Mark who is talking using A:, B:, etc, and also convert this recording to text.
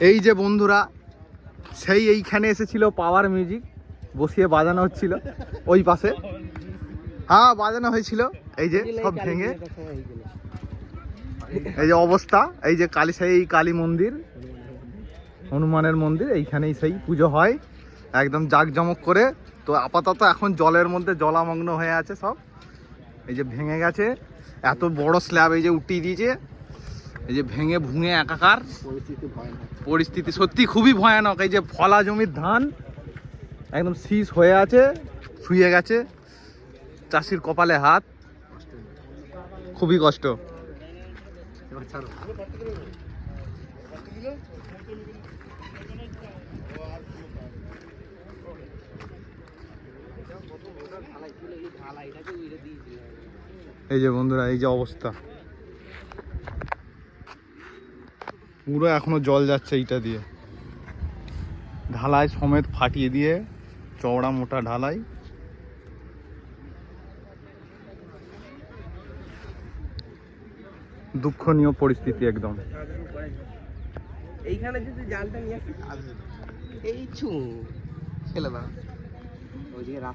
A: এই যে বন্ধুরা, সেই এইখানে এসেছিল পাওয়ার মিউজিক বসিয়ে বাজানো হচ্ছিল ওই পাশে। হ্যাঁ বাজানো হয়েছিল। এই যে সব ভেঙে। এই যে অবস্থা, এই যে কালী, সেই কালী মন্দির, হনুমানের মন্দির, এইখানেই সেই পুজো হয়। একদম জাঁকজমক করে। তো আপাতত এখন জলের মধ্যে জলামগ্ন হয়ে আছে সব। এই যে ভেঙে গেছে। এত বড় স্ল্যাব এই যে উঠিয়ে দিয়েছে। এই যে ভেঙে ভুঙে একাকার
B: পরিস্থিতি
A: সত্যি খুবই ভয়ানক। এই যে ফলা জমির ধান একদম শীষ হয়ে আছে শুয়ে গেছে চাষির কপালে হাত। খুবই কষ্ট। এই যে বন্ধুরা এই যে অবস্থা। পুরো এখনও জল যাচ্ছে এইটা দিয়ে। ঢালাই সমেত ফাটিয়ে দিয়ে চওড়া মোটা ঢালাই। দুঃখনীয় পরিস্থিতি একদম।
B: এইখানে যদি জালটা নিয়ে এই রাস্তা